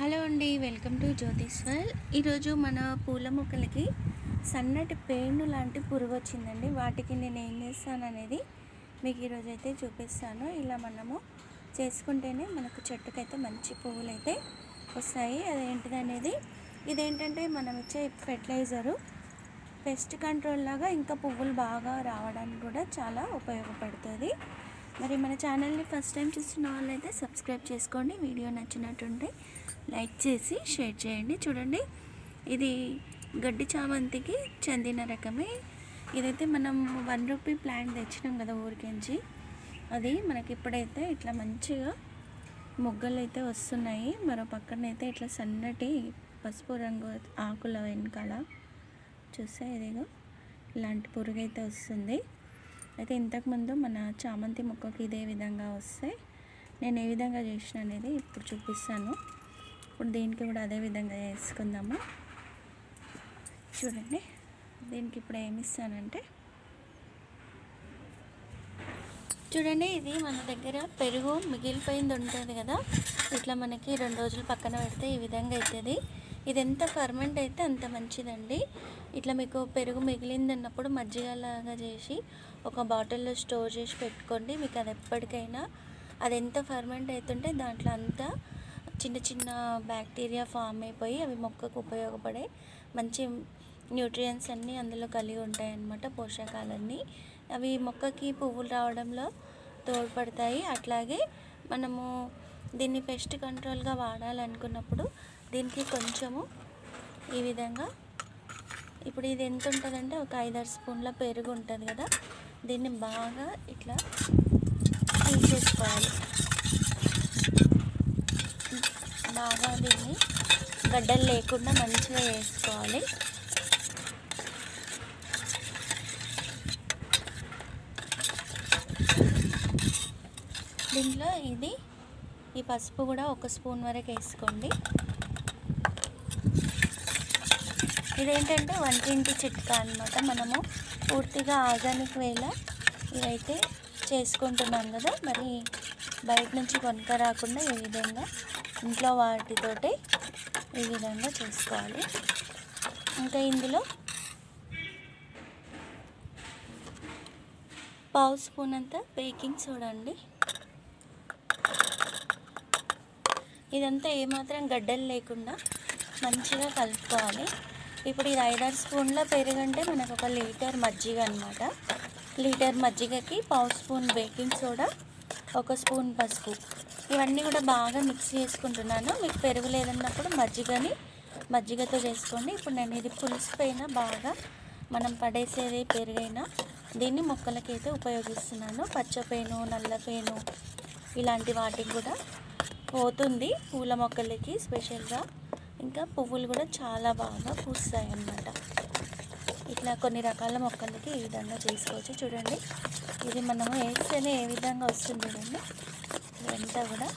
Hello అండి welcome to జ్యోతిష్వల్. ఈరోజు మన పూల మొక్కలకి సన్నటి పేను లాంటి పురుగు వచ్చిందండి. వాటికి నేను ఏం చేస్తాను అనేది మీకు ఈరోజు అయితే చూపిస్తాను. ఇలా మనము చేసుకుంటేనే మనకు చెట్టుకైతే మంచి పువ్వులు అయితే వస్తాయి అదేంటిది అనేది ఇదేంటంటే మనం ఇచ్చే ఫెర్టిలైజరు పెస్ట్ కంట్రోల్ లాగా ఇంకా పువ్వులు బాగా రావడానికి కూడా చాలా ఉపయోగపడుతుంది. మరి మన ఛానల్ని ఫస్ట్ టైం చూస్తున్న వాళ్ళైతే సబ్స్క్రైబ్ చేసుకోండి. వీడియో నచ్చినట్టుంటే లైక్ చేసి షేర్ చేయండి. చూడండి ఇది గడ్డి చామంతికి చెందిన రకమే. ఇదైతే మనం వన్ రూపీ ప్లాంట్ తెచ్చినాం కదా ఊరికించి. అది మనకి ఇప్పుడైతే ఇట్లా మంచిగా మొగ్గలు అయితే వస్తున్నాయి. మరో పక్కనైతే ఇట్లా సన్నటి పసుపు రంగు ఆకుల వెనకాల. చూస్తే ఇదిగో ఇలాంటి పురుగు అయితే వస్తుంది. అయితే ఇంతకుముందు మన చామంతి మొక్కకి ఇదే విధంగా వస్తే నేను ఏ విధంగా చేసిన అనేది ఇప్పుడు చూపిస్తాను. ఇప్పుడు దీనికి కూడా అదే విధంగా చేసుకుందాము చూడండి దీనికి ఇప్పుడు ఏమి ఇస్తానంటే చూడండి ఇది మన దగ్గర పెరుగు మిగిలిపోయింది ఉంటుంది కదా ఇట్లా మనకి రెండు రోజులు పక్కన పెడితే ఈ విధంగా అవుతుంది. ఇది ఎంత ఫర్మెంట్ అయితే అంత మంచిదండి. ఇట్లా మీకు పెరుగు మిగిలింది అన్నప్పుడు మజ్జిగలాగా చేసి ఒక బాటిల్లో స్టోర్ చేసి పెట్టుకోండి. మీకు అది ఎప్పటికైనా అది ఎంత ఫర్మెంట్ అవుతుంటే దాంట్లో అంతా చిన్న చిన్న బ్యాక్టీరియా ఫామ్ అయిపోయి అవి మొక్కకు ఉపయోగపడే మంచి న్యూట్రియన్స్ అన్నీ అందులో కలిగి ఉంటాయి అన్నమాట పోషకాలన్నీ. అవి మొక్కకి పువ్వులు రావడంలో తోడ్పడతాయి. అట్లాగే మనము దీన్ని పెస్ట్ కంట్రోల్గా వాడాలనుకున్నప్పుడు దీనికి కొంచెము ఈ విధంగా ఇప్పుడు ఇది ఎంత ఉంటుందంటే ఒక ఐదారు స్పూన్ల పెరుగు ఉంటుంది కదా దీన్ని బాగా ఇట్లా తీసేసుకోవాలి బాగా దీన్ని గడ్డలు లేకుండా మంచిగా వేసుకోవాలి. దీంట్లో ఇది ఈ పసుపు కూడా ఒక స్పూన్ వరకు వేసుకోండి. ఇదేంటంటే వంటింటి చిట్కా అనమాట మనము. పూర్తిగా ఆర్గానిక్ వేలా ఇవైతే చేసుకుంటున్నాం కదా. మరి బయట నుంచి కొనుక రాకుండా ఈ విధంగా ఇంట్లో వాటితోటి ఈ విధంగా చేసుకోవాలి. ఇంకా ఇందులో పావు స్పూన్ అంత బేకింగ్ సోడా అండి. ఇదంతా ఏమాత్రం గడ్డలు లేకుండా మంచిగా కలుపుకోవాలి. ఇప్పుడు ఇది ఐదారు స్పూన్ల పెరుగంటే మనకు ఒక లీటర్ మజ్జిగ అనమాట లీటర్ మజ్జిగకి పావు స్పూన్ బేకింగ్ సోడా ఒక స్పూన్ పసుపు. ఇవన్నీ కూడా బాగా మిక్స్ చేసుకుంటున్నాను. మీకు పెరుగు లేదన్నప్పుడు మజ్జిగని మజ్జిగతో చేసుకోండి. ఇప్పుడు నేను ఇది పులుసుపైన బాగా మనం పడేసేది పెరుగైనా దీన్ని మొక్కలకి అయితే ఉపయోగిస్తున్నాను పచ్చపేను నల్లపేను ఇలాంటి వాటికి కూడా పోతుంది పూల మొక్కలకి స్పెషల్గా. ఇంకా పువ్వులు కూడా చాలా బాగా పూస్తాయి అన్నమాట ఇట్లా కొన్ని రకాల మొక్కలకి ఈ విధంగా చేసుకోవచ్చు. చూడండి ఇది మనము వేస్తేనే ఏ విధంగా వస్తుంది చూడండి. ఇదంతా కూడా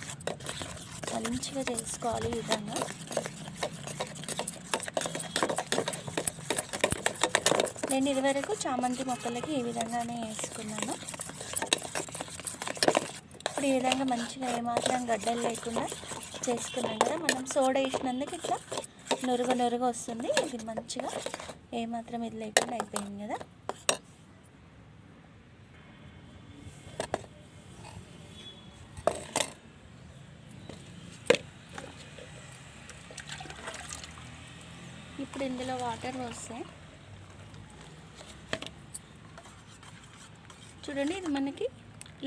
మంచిగా చేసుకోవాలి ఈ విధంగా. నేను ఇదివరకు చామంతి మొక్కలకి ఈ విధంగానే వేసుకున్నాను. ఇప్పుడు ఈ విధంగా మంచిగా ఏమాత్రం గడ్డలు లేకుండా చేసుకున్నాం కదా మనం సోడా వేసినందుకు ఇట్లా నురుగ నురుగు వస్తుంది. ఇది మంచిగా ఏమాత్రం ఇది లేకుండా అయిపోయింది కదా. ఇప్పుడు ఇందులో వాటర్ వస్తాయి చూడండి ఇది మనకి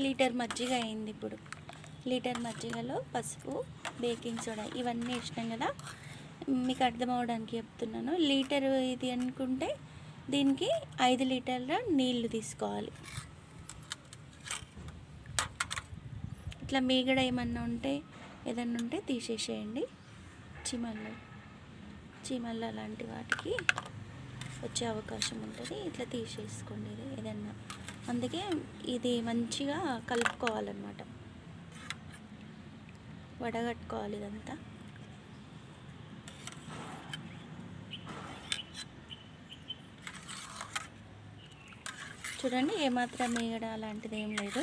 లీటర్ మజ్జిగ అయింది ఇప్పుడు. లీటర్ మజ్జిగలో పసుపు బేకింగ్ సోడా ఇవన్నీ వేసినాం కదా. మీకు అర్థం అవడానికి చెప్తున్నాను. లీటర్ ఇది అనుకుంటే దీనికి ఐదు లీటర్ల నీళ్ళు తీసుకోవాలి. ఇట్లా మీగడ ఏమన్నా ఉంటే ఏదన్నా ఉంటే తీసేసేయండి. చీమలు చీమలు అలాంటి వాటికి వచ్చే అవకాశం ఉంటుంది. ఇట్లా తీసేసుకోండి ఇది ఏదన్నా. అందుకే ఇది మంచిగా కలుపుకోవాలన్నమాట. వడగట్టుకోవాలి ఇదంతా. చూడండి ఏమాత్రం మీగడ అలాంటిది ఏం లేదు.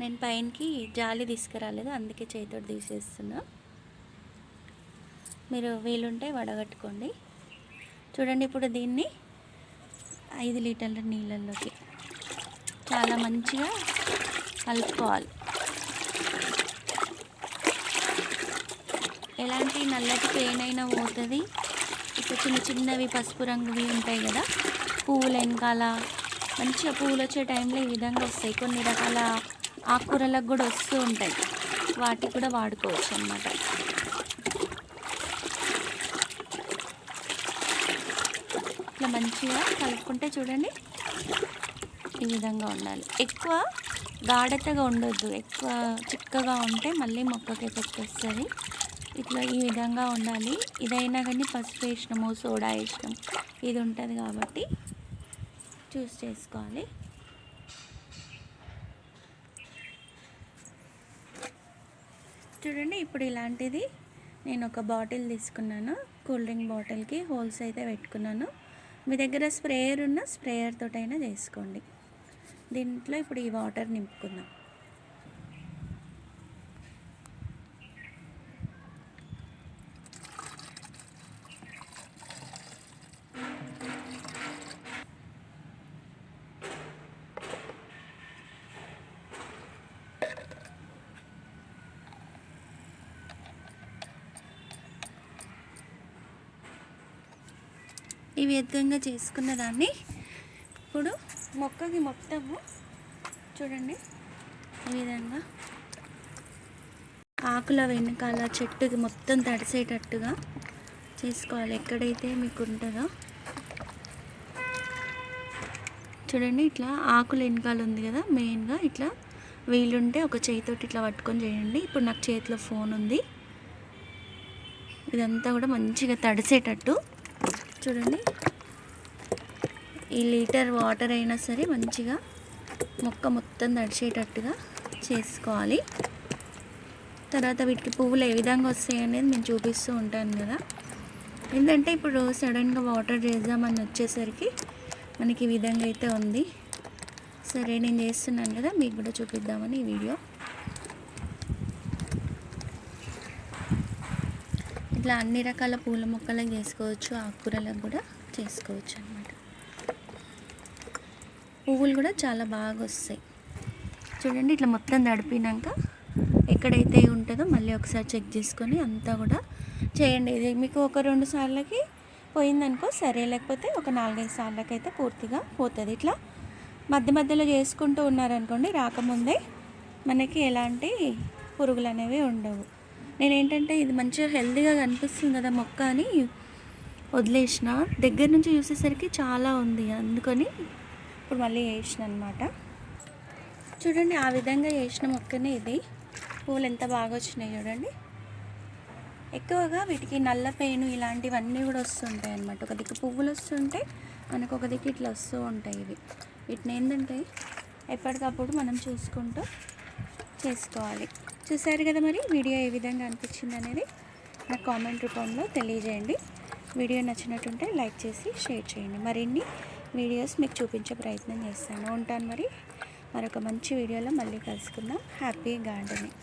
నేను పైనకి జాలి తీసుకురాలేదు అందుకే చేతితో తీసేస్తున్నా. మీరు వీలుంటే వడగట్టుకోండి. చూడండి ఇప్పుడు దీన్ని ఐదు లీటర్ల నీళ్ళల్లోకి చాలా మంచిగా కలుపుకోవాలి. ఎలాంటి నల్లటి పెయిన్ అయినా పోతుంది. ఇప్పుడు చిన్న చిన్నవి పసుపు రంగువి ఉంటాయి కదా పువ్వుల వెనకాల మంచిగా పువ్వులు వచ్చే టైంలో ఈ విధంగా వస్తాయి. కొన్ని రకాల ఆకుకూరలకు కూడా వస్తూ ఉంటాయి. వాటికి కూడా వాడుకోవచ్చు అన్నమాట. ఇట్లా మంచిగా కలుపుకుంటే చూడండి. ఈ విధంగా ఉండాలి. ఎక్కువ గాఢతగా ఉండొద్దు. ఎక్కువ చిక్కగా ఉంటే మళ్ళీ మొక్కకి ఎఫెక్ట్ వస్తుంది. ఇట్లా ఈ విధంగా ఉండాలి. ఇదైనా కానీ పసుపు వేసినాము సోడా వేసినాం ఇది ఉంటుంది కాబట్టి చూస్ చేసుకోవాలి. చూడండి ఇప్పుడు ఇలాంటిది నేను ఒక బాటిల్ తీసుకున్నాను. కూల్ డ్రింక్ బాటిల్కి హోల్స్ అయితే పెట్టుకున్నాను. మీ దగ్గర స్ప్రేయర్ ఉన్న స్ప్రేయర్ తోటైనా చేసుకోండి. దీంట్లో ఇప్పుడు ఈ వాటర్ నింపుకుందాం. ఈ విధంగా చేసుకున్న దాన్ని ఇప్పుడు మొక్కకి మొత్తము చూడండి. ఈ విధంగా ఆకుల వెనకాల చెట్టుకి మొత్తం తడిసేటట్టుగా చేసుకోవాలి. ఎక్కడైతే మీకు ఉంటుందో చూడండి ఇట్లా ఆకుల వెనకాల ఉంది కదా మెయిన్గా ఇట్లా వీలుంటే ఒక చేతితోటి ఇట్లా పట్టుకొని చేయండి. ఇప్పుడు నాకు చేతిలో ఫోన్ ఉంది. ఇదంతా కూడా మంచిగా తడిసేటట్టు చూడండి. ఈ లీటర్ వాటర్ అయినా సరే మంచిగా మొక్క మొత్తం తడిచేటట్టుగా చేసుకోవాలి. తర్వాత వీటికి పువ్వులు ఏ విధంగా వస్తాయి అనేది నేను చూపిస్తూ ఉంటాను కదా. ఏంటంటే ఇప్పుడు సడన్గా వాటర్ చేద్దామని వచ్చేసరికి మనకి ఈ విధంగా అయితే ఉంది. సరే నేను చేస్తున్నాను కదా మీకు కూడా చూపిద్దామని ఈ వీడియో. ఇట్లా అన్ని రకాల పూల మొక్కలకు చేసుకోవచ్చు ఆకుకూరలకు కూడా చేసుకోవచ్చు అనమాట పువ్వులు కూడా చాలా బాగా వస్తాయి. చూడండి ఇట్లా మొత్తం తడిపినాక ఎక్కడైతే ఉంటుందో మళ్ళీ ఒకసారి చెక్ చేసుకొని అంతా కూడా చేయండి. ఇది మీకు ఒక రెండు సార్లకి పోయిందనుకో సరే లేకపోతే ఒక నాలుగైదు సార్లకి అయితే పూర్తిగా పోతుంది. ఇట్లా మధ్య మధ్యలో చేసుకుంటూ ఉన్నారనుకోండి రాకముందే మనకి ఎలాంటి పురుగులు అనేవి ఉండవు. నేను ఏంటంటే ఇది మంచిగా హెల్తీగా కనిపిస్తుంది కదా మొక్క అని వదిలేసిన. దగ్గర నుంచి చూసేసరికి చాలా ఉంది అందుకని ఇప్పుడు మళ్ళీ వేసిన అనమాట చూడండి ఆ విధంగా వేసిన మొక్కనే ఇది. పూలు ఎంత బాగా వచ్చినాయి చూడండి. ఎక్కువగా వీటికి నల్ల పేను ఇలాంటివన్నీ కూడా వస్తుంటాయి అన్నమాట. ఒక దిక్కు పువ్వులు వస్తుంటే మనకు ఒక దిక్కు ఇట్లా వస్తూ ఉంటాయి ఇవి. వీటిని ఏంటంటే ఎప్పటికప్పుడు మనం చూసుకుంటూ చేసుకోవాలి. చూసారు కదా మరి వీడియో ఏ విధంగా అనిపించింది అనేది? నాకు కామెంట్ రూపంలో తెలియజేయండి. వీడియో నచ్చినట్టుంటే లైక్ చేసి షేర్ చేయండి. మరిన్ని వీడియోస్ మీకు చూపించే ప్రయత్నం చేస్తాను. ఉంటాను మరి. మరొక మంచి వీడియోలో మళ్ళీ కలుసుకుందాం. Happy gardening.